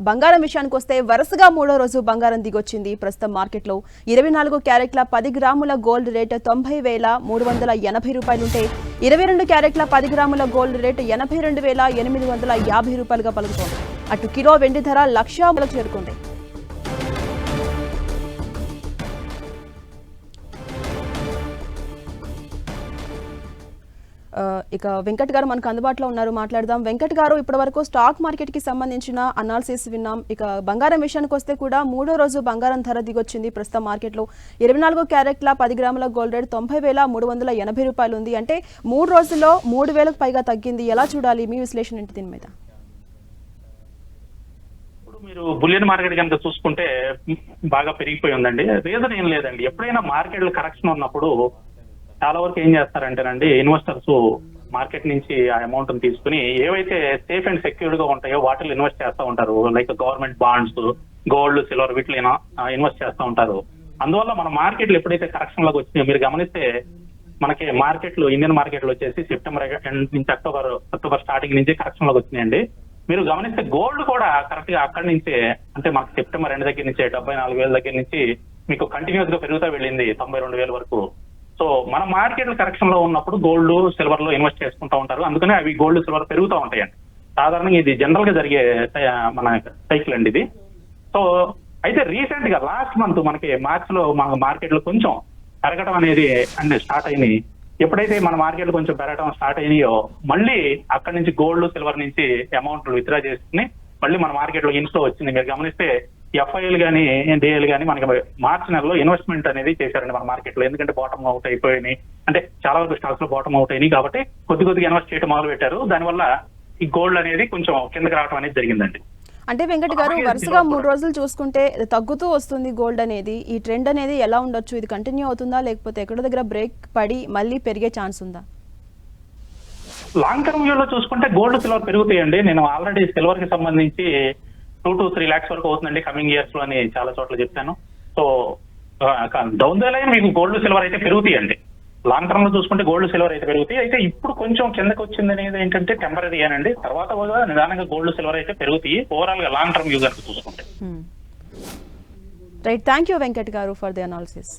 బంగారం విషయానికి వస్తే వరుసగా మూడో రోజు బంగారం దిగొచ్చింది. ప్రస్తుతం మార్కెట్లో ఇరవై నాలుగు క్యారెట్ల పది గ్రాముల గోల్డ్ రేట్ తొంభై వేల మూడు వందల ఎనభై రూపాయలుంటే ఇరవై రెండు క్యారెట్ల పది గ్రాముల గోల్డ్ రేట్ ఎనభై రెండు వేల ఎనిమిది వందల యాభై రూపాయలుగా పలుకుతోంది. అటు కిలో వెండి ధర లక్షలకు చేరుకుంది. ఇక వెంకట్ గారు మనకు అందుబాటులో ఉన్నారు మాట్లాడదాం. వెంకట్ గారు ఇప్పటివరకు స్టాక్ మార్కెట్కి సంబంధించిన అనాలిసిస్ విన్నాం. ఇక బంగారం విషయానికి వస్తే కూడా మూడో రోజు బంగారం ధర దిగొచ్చింది ప్రస్తుతం మార్కెట్లో. ఇరవై నాలుగు క్యారెట్ల పది గ్రాముల గోల్డ్ రేట్ తొంభై వేల మూడు వందల ఎనభై రూపాయలు ఉంది. అంటే మూడు రోజుల్లో మూడు వేలకు పైగా తగ్గింది. ఎలా చూడాలి? మీ విశ్లేషణ ఏంటి దీని మీద? మీరు బులియన్ మార్కెట్ కనుక చూసుకుంటే బాగా పెరిగిపోయి ఉందండి. రీజన్ ఏం లేదండి. ఎప్పుడైనా మార్కెట్ కరెక్షన్ ఉన్నప్పుడు చాలా వరకు ఏం చేస్తారంటేనండి ఇన్వెస్టర్స్ మార్కెట్ నుంచి ఆ అమౌంట్ తీసుకుని ఏవైతే సేఫ్ అండ్ సెక్యూర్డ్గా ఉంటాయో వాటిలో ఇన్వెస్ట్ చేస్తూ ఉంటారు. Like government bonds gold silver వీటిలో ఇన్వెస్ట్ చేస్తూ ఉంటారు. అందువల్ల మన మార్కెట్లు ఎప్పుడైతే కరెక్షన్లోకి వచ్చినాయో మీరు గమనిస్తే మనకి మార్కెట్లు ఇండియన్ మార్కెట్లు వచ్చేసి సెప్టెంబర్ ఎండ్ నుంచి అక్టోబర్ అక్టోబర్ స్టార్టింగ్ నుంచి కరెక్షన్లోకి వచ్చినాయండి. మీరు గమనిస్తే గోల్డ్ కూడా కరెక్ట్గా అక్కడి నుంచే అంటే మనకి సెప్టెంబర్ ఎండ్ దగ్గర నుంచి డెబ్బై నాలుగు వేల దగ్గర నుంచి మీకు కంటిన్యూస్గా పెరుగుతా వెళ్ళింది తొంభై రెండు వేల వరకు. సో మన మార్కెట్ కరెక్షన్లో ఉన్నప్పుడు గోల్డ్ సిల్వర్లో ఇన్వెస్ట్ చేసుకుంటూ ఉంటారు. అందుకనే అవి గోల్డ్ సిల్వర్ పెరుగుతూ ఉంటాయండి. సాధారణంగా ఇది జనరల్గా జరిగే మన సైకిల్ అండి ఇది. సో అయితే రీసెంట్గా లాస్ట్ మంత్ మనకి మార్చ్లో మన మార్కెట్లో కొంచెం పెరగడం అనేది అంటే స్టార్ట్ అయినాయి. ఎప్పుడైతే మన మార్కెట్ కొంచెం పెరగడం స్టార్ట్ అయినాయో మళ్ళీ అక్కడి నుంచి గోల్డ్ సిల్వర్ నుంచి అమౌంట్ విత్డ్రా చేసుకుని మళ్ళీ మన మార్కెట్లో ఇన్ఫ్లో వచ్చింది. మీరు గమనిస్తే ఎఫ్ఐఎల్ కానీ డిఎల్ కానీ మనకి మార్చి నెలలో ఇన్వెస్ట్మెంట్ అనేది చేశారండి మన మార్కెట్లో ఎందుకంటే బాటమ్ అవుట్ అయిపోయినాయి. అంటే చాలా వరకు స్టాక్స్లో బాటమ్ అవుట్ అయినాయి కాబట్టి కొద్ది కొద్దిగా ఇన్వెస్ట్ చేయడం మొదలు పెట్టారు. దానివల్ల ఈ గోల్డ్ అనేది కొంచెం కిందకి రావడం అనేది జరిగిందండి. అంటే వెంకట్ గారు వరుసగా మూడు రోజులు చూసుకుంటే తగ్గుతూ వస్తుంది గోల్డ్ అనేది. ఈ ట్రెండ్ అనేది ఎలా ఉండొచ్చు? ఇది కంటిన్యూ అవుతుందా? లేకపోతే ఎక్కడో దగ్గర బ్రేక్ పడి మళ్ళీ పెరిగే ఛాన్స్ ఉందా? లాంగ్ టర్మ్ వ్యూలో చూసుకుంటే గోల్డ్ సిల్వర్ పెరుగుతాయండి. నేను ఆల్రెడీ సిల్వర్కి సంబంధించి టూ టు త్రీ లాక్స్ వరకు అవుతుందండి కమింగ్ ఇయర్స్లో అని చాలా చోట్ల చెప్తాను సో డౌన్ ద లైన్ మీకు గోల్డ్ సిల్వర్ అయితే పెరుగుతాయండి. లాంగ్ టర్మ్లో చూసుకుంటే గోల్డ్ సిల్వర్ అయితే పెరుగుతాయి. అయితే ఇప్పుడు కొంచెం కిందకి వచ్చింది అనేది ఏంటంటే టెంపరీ అనండి. తర్వాత కూడా నిదానంగా గోల్డ్ సిల్వర్ అయితే పెరుగుతాయి. ఓవరాల్గా లాంగ్ టర్మ్ యూజర్ చూసుకుంటే. Right thank you Venkat garu for the analysis